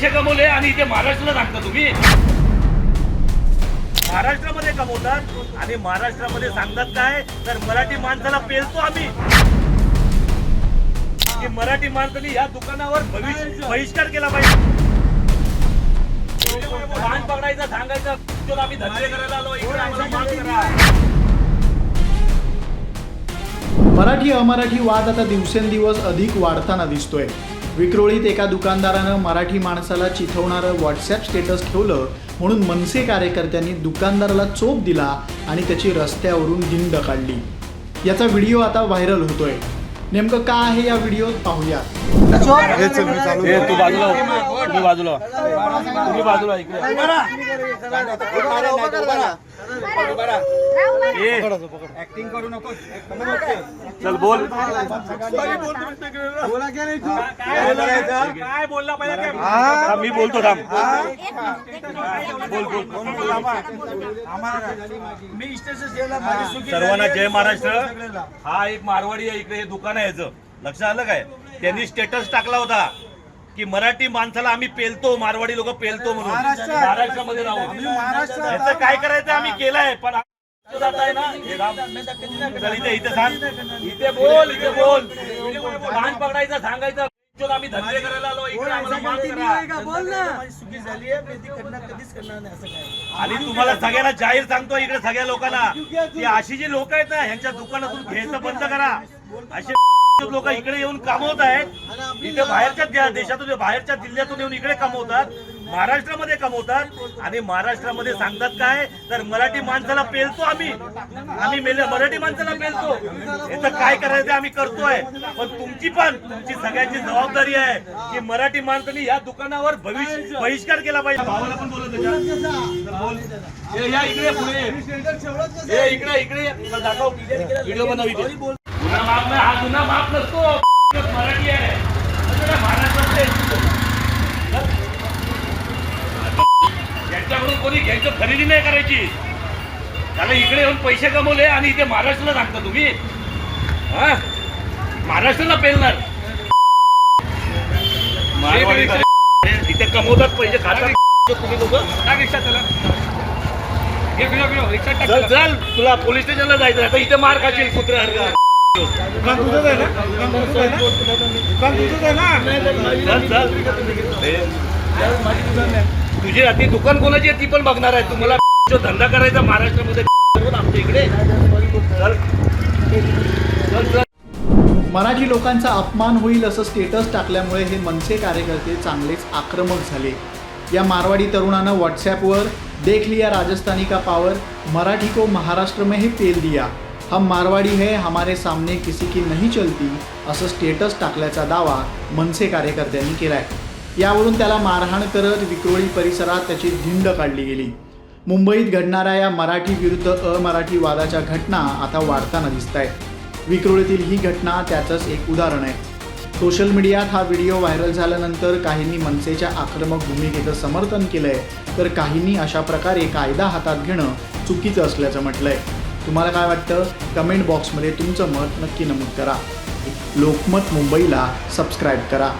पैसे कमवले आणि इथे महाराष्ट्राला सांगता तुम्ही? महाराष्ट्रामध्ये कमवतात आणि महाराष्ट्रामध्ये सांगतात काय? तर मराठी माणसाला पेलतो आम्ही. की मराठी माणसाने या दुकानावर भविष्य बहिष्कार केला पाहिजे. पान पकडायचं सांगायचं "चल, आम्ही धंदे करायला आलो इकडे आम्हाला माफ करा. मराठी अमराठी वाद आता दिवसेंदिवस अधिक वाढताना दिसतोय. विक्रोळीत एका दुकानदारानं मराठी माणसाला चिथवणारं व्हॉट्सॲप स्टेटस ठेवलं म्हणून मनसे कार्यकर्त्यांनी दुकानदाराला चोप दिला आणि त्याची रस्त्यावरून दिंड काढली. याचा व्हिडिओ आता व्हायरल होतोय. नेमकं का आहे या व्हिडिओत पाहूया. तू बाजूला हो. तुम्ही बाजूला. तुम्ही बाजूला इकडे ए, ऍक्टिंग करू नको चल बोल. काय बोलला पाहिजे मी बोलतो थांब. बोल बोल. मी सर्वांना जय महाराष्ट्र. हा एक मारवाडी आहे इकडे हे दुकान आहे याचं. लक्षात आलं काय? त्यांनी स्टेटस टाकला होता. की मराठी माणसाला आम्ही पेलतो मारवाडी लोक पेलतो म्हणून. महाराष्ट्रामध्ये राहून महाराष्ट्रात. याचं काय करायचं आम्ही केलंय पण हे इथे इथे सांग. इथे बोल इथे बोल. पान पकडायचं सांगायचं "चल, आम्ही धंदे करायला आलो इकडे आम्हाला माफ करा. बोल ना. चुकी झाली आहे मी ती करणार कधीच करणार नाही असं काय? आणि तुम्हाला सगळ्यांना जाहीर सांगतो इकडे सगळ्या लोकांना की अशी जी लोक आहेत ना ह्यांच्या दुकानातून घ्यायचं बंद करा. असे लोक इकडे येऊन कमवत आहेत. इथे बाहेरच्या देशातून बाहेरच्या जिल्ह्यातून येऊन इकडे कमवतात महाराष्ट्रामध्ये कमवतात. आणि महाराष्ट्रामध्ये सांगतात काय? तर मराठी माणसाला पेलतो आम्ही. आम्ही मेल- मराठी माणसाला पेलतो. याचं काय करायचं आम्ही करतोय. पण तुमची पण तुमची सगळ्यांची जबाबदारी आहे की मराठी माणसाने या दुकानावर भविष्य बहिष्कार केला पाहिजे. भावाला पण बोलत या इकडे पुढे. इकडे इकडे. दाखव. व्हिडिओ बनवी गुन्हा माफ नाही हा गुन्हा माफ नसतो. मराठी आहे. यांच्याकडून कोणी घ्यायचं खरेदी नाही करायची. त्याला इकडे येऊन पैसे कमवले आणि इथे महाराष्ट्राला सांगता तुम्ही? हा? महाराष्ट्राला पेलणार. इथे कमवतात पैसे खातात. तुम्ही लोक? रिक्षा चला. चल चल. तुला पोलीस स्टेशनला जायचं आता इथे मार खाशील कुत्र्या तुझी ती दुकान कोणाची आहे ती पण बघणार आहे. तुम्हाला जो धंदा करायचा महाराष्ट्रामध्ये आमच्या इकडे. मराठी लोकांचा अपमान होईल असं स्टेटस टाकल्यामुळे हे मनसे कार्यकर्ते चांगलेच आक्रमक झाले. या मारवाडी तरुणानं व्हॉट्सॲपवर देख लिया राजस्थानी का पावर मराठी को महाराष्ट्र में ही पेल दिया. हम मारवाडी है हमारे सामने किसी की नहीं चलती असं स्टेटस टाकल्याचा दावा मनसे कार्यकर्त्यांनी केलाय. यावरून त्याला मारहाण करत विक्रोळी परिसरात त्याची धिंड काढली गेली. मुंबईत घडणाऱ्या या मराठी विरुद्ध अमराठी वादाच्या घटना आता वाढताना दिसत आहेत विक्रोळीतील ही घटना त्याचंच एक उदाहरण आहे. सोशल मीडियात हा व्हिडिओ व्हायरल झाल्यानंतर काहींनी मनसेच्या आक्रमक भूमिकेचं समर्थन केलंय तर काहींनी अशा प्रकारे कायदा हातात घेणं चुकीचं असल्याचं म्हटलंय. तुम्हाला काय वाटतं? कमेंट बॉक्समध्ये तुमचं मत नक्की नमूद करा. लोकमत मुंबईला सबस्क्राईब करा.